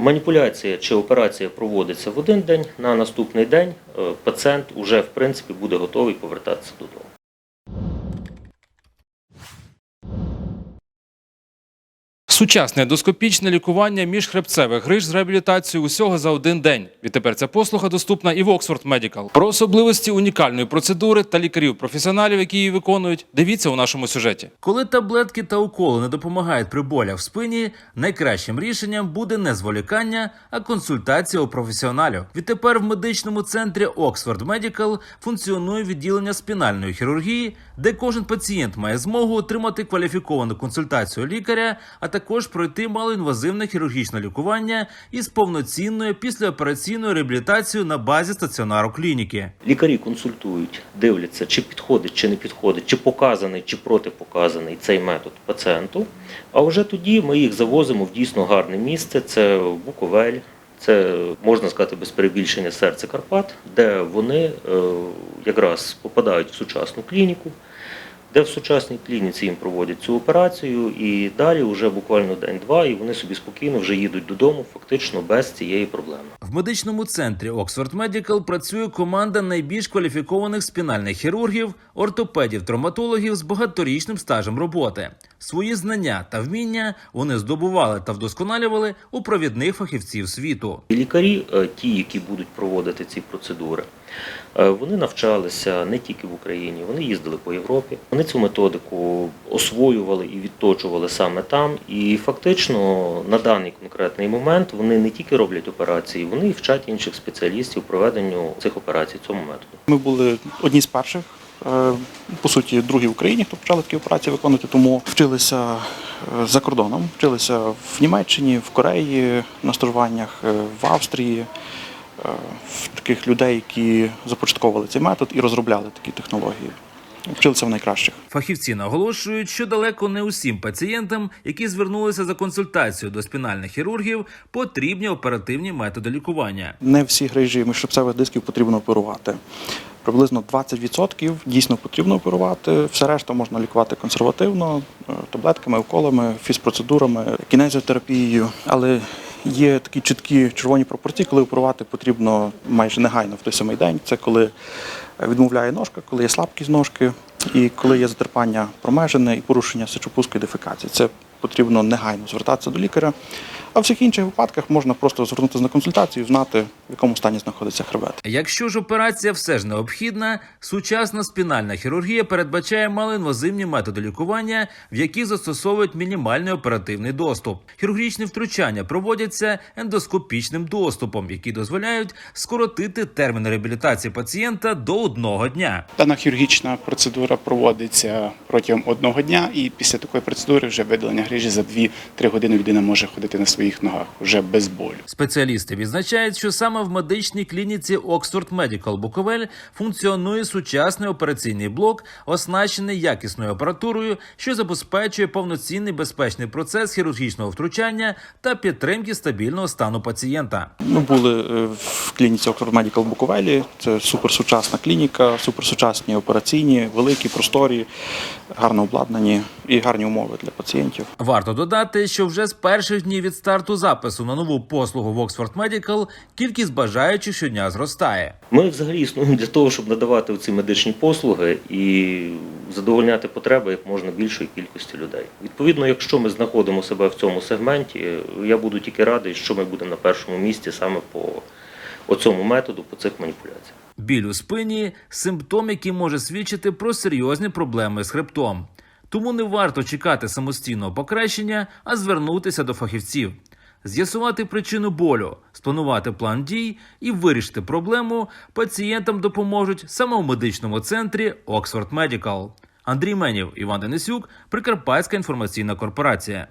Маніпуляція чи операція проводиться в один день. На наступний день е, пацієнт уже в принципі буде готовий повертатися додому. Сучасне ендоскопічне лікування міжхребцевих гриж з реабілітацією усього за один день. Відтепер ця послуга доступна і в Oxford Medical. Про особливості унікальної процедури та лікарів-професіоналів, які її виконують, дивіться у нашому сюжеті. Коли таблетки та уколи не допомагають при болях в спині, найкращим рішенням буде не зволікання, а консультація у професіоналів. Відтепер в медичному центрі Oxford Medical функціонує відділення спінальної хірургії, де кожен пацієнт має змогу отримати кваліфіковану консультацію лікаря, а також пройти малоінвазивне хірургічне лікування із повноцінною післяопераційною реабілітацією на базі стаціонару клініки. Лікарі консультують, дивляться, чи підходить, чи не підходить, чи показаний, чи протипоказаний цей метод пацієнту. А вже тоді ми їх завозимо в дійсно гарне місце. Це Буковель. Це можна сказати без перебільшення серце Карпат, де вони е, якраз попадають в сучасну клініку, де в сучасній клініці їм проводять цю операцію, і далі вже буквально день-два, і вони собі спокійно вже їдуть додому, фактично без цієї проблеми. В медичному центрі Oxford Medical працює команда найбільш кваліфікованих спінальних хірургів, ортопедів, травматологів з багаторічним стажем роботи. Свої знання та вміння вони здобували та вдосконалювали у провідних фахівців світу. Лікарі, е, ті, які будуть проводити ці процедури, е, вони навчалися не тільки в Україні, вони їздили по Європі. Вони цю методику освоювали і відточували саме там. І фактично на даний конкретний момент вони не тільки роблять операції, вони і вчать інших спеціалістів проведенню цих операцій цьому методу. Ми були одні з перших, по суті, другі в Україні, хто почали такі операції виконувати, тому вчилися е, за кордоном, вчилися в Німеччині, в Кореї на стажуваннях, е, в Австрії, е, в таких людей, які започатковували цей метод і розробляли такі технології. Вчилися в найкращих. Фахівці наголошують, що далеко не усім пацієнтам, які звернулися за консультацією до спінальних хірургів, потрібні оперативні методи лікування. Не всі грижі міжшипцевих дисків потрібно оперувати. Приблизно 20% дійсно потрібно оперувати. Все решта можна лікувати консервативно, е, таблетками, уколами, фізпроцедурами, кінезіотерапією. Але є такі чіткі червоні пропорції, коли оперувати потрібно майже негайно в той самий день. Це коли відмовляє ножка, коли є слабкість ножки, і коли є затерпання промежини і порушення сечопузької дефекації. Це потрібно негайно звертатися до лікаря. А в всіх інших випадках можна просто звернутися на консультацію, знати, в якому стані знаходиться хребет. Якщо ж операція все ж необхідна, сучасна спінальна хірургія передбачає малоінвазивні методи лікування, в яких застосовують мінімальний оперативний доступ. Хірургічні втручання проводяться ендоскопічним доступом, які дозволяють скоротити термін реабілітації пацієнта до одного дня. Дана хірургічна процедура проводиться протягом одного дня, і після такої процедури вже видалення грижі за 2-3 години людина може ходити на своїх ногах вже без болю. Спеціалісти відзначають, що саме в медичній клініці Oxford Medical Буковель функціонує сучасний операційний блок, оснащений якісною апаратурою, що забезпечує повноцінний безпечний процес хірургічного втручання та підтримки стабільного стану пацієнта. Ми були е, в клініці Oxford Medical Буковелі. Це суперсучасна клініка, суперсучасні операційні, великі, просторі, гарно обладнані і гарні умови для пацієнтів. Варто додати, що вже з перших днів від старту запису на нову послугу в Oxford Medical кількість бажаючих щодня зростає. Ми взагалі існуємо для того, щоб надавати ці медичні послуги і задовольняти потреби як можна більшої кількості людей. Відповідно, якщо ми знаходимо себе в цьому сегменті, я буду тільки радий, що ми будемо на першому місці саме по оцьому методу, по цих маніпуляціях. Біль у спині симптом, який може свідчити про серйозні проблеми з хребтом. Тому не варто чекати самостійного покращення, а звернутися до фахівців, з'ясувати причину болю, спланувати план дій і вирішити проблему пацієнтам допоможуть саме у медичному центрі Oxford Medical. Андрій Менів, Іван Денисюк, Прикарпатська інформаційна корпорація.